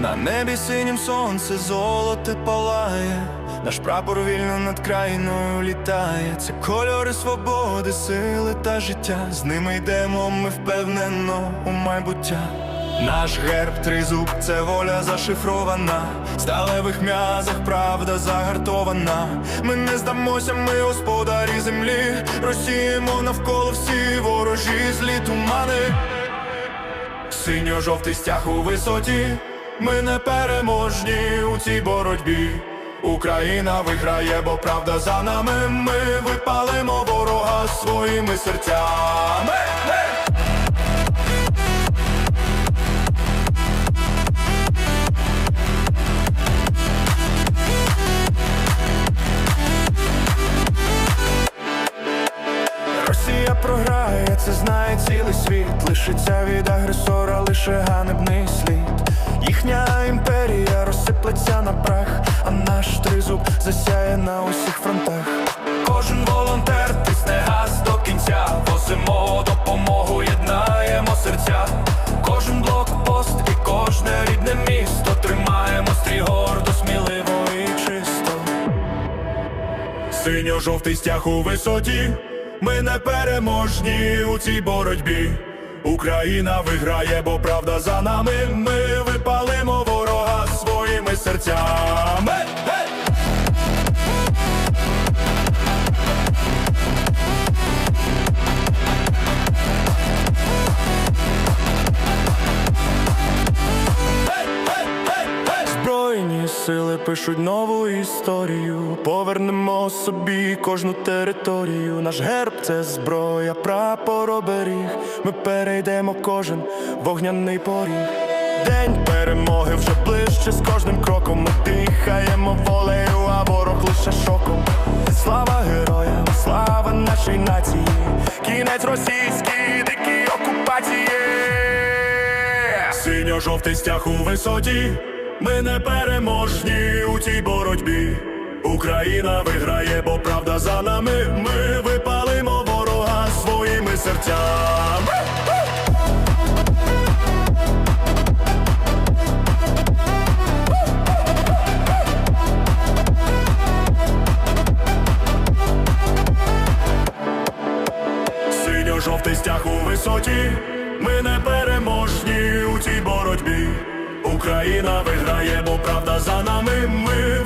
На небі синім сонце золоте палає, наш прапор вільно над країною літає. Це кольори свободи, сили та життя. З ними йдемо, ми впевнено у майбуття. Наш герб тризуб, це воля зашифрована, в сталевих м'язах правда загартована. Ми не здамося, ми господарі землі, розсіємо навколо всі ворожі злі тумани. Синьо-жовтий стяг у висоті, ми не переможні у цій боротьбі. Україна виграє, бо правда за нами. Ми випалимо ворога своїми серцями. Росія програє, це знає цілий світ. Лишиться від агресора лише ганебний слід. Їхня імперія розсиплеться на прах, а наш тризуб засяє на усіх фронтах. Кожен волонтер тисне газ до кінця, возимо допомогу, єднаємо серця. Кожен блокпост і кожне рідне місто тримаємо стрій гордо, сміливо і чисто. Синьо-жовтий стяг у висоті, ми не переможні у цій боротьбі. Україна виграє, бо правда за нами. Ми серцями. Збройні сили пишуть нову історію. Повернемо собі кожну територію. Наш герб це зброя, прапор оберіг. Ми перейдемо кожен вогняний поріг. День перемоги вже ближче з кожним кроком. Ми дихаємо волею, а ворог лише шоком. Слава героям, слава нашій нації. Кінець російській дикій окупації. Синьо-жовтий стяг у висоті, ми не переможні у цій боротьбі. Україна виграє, бо правда за нами. Ми випалимо висоті, ми не переможні у цій боротьбі. Україна виграє, бо правда за нами. Ми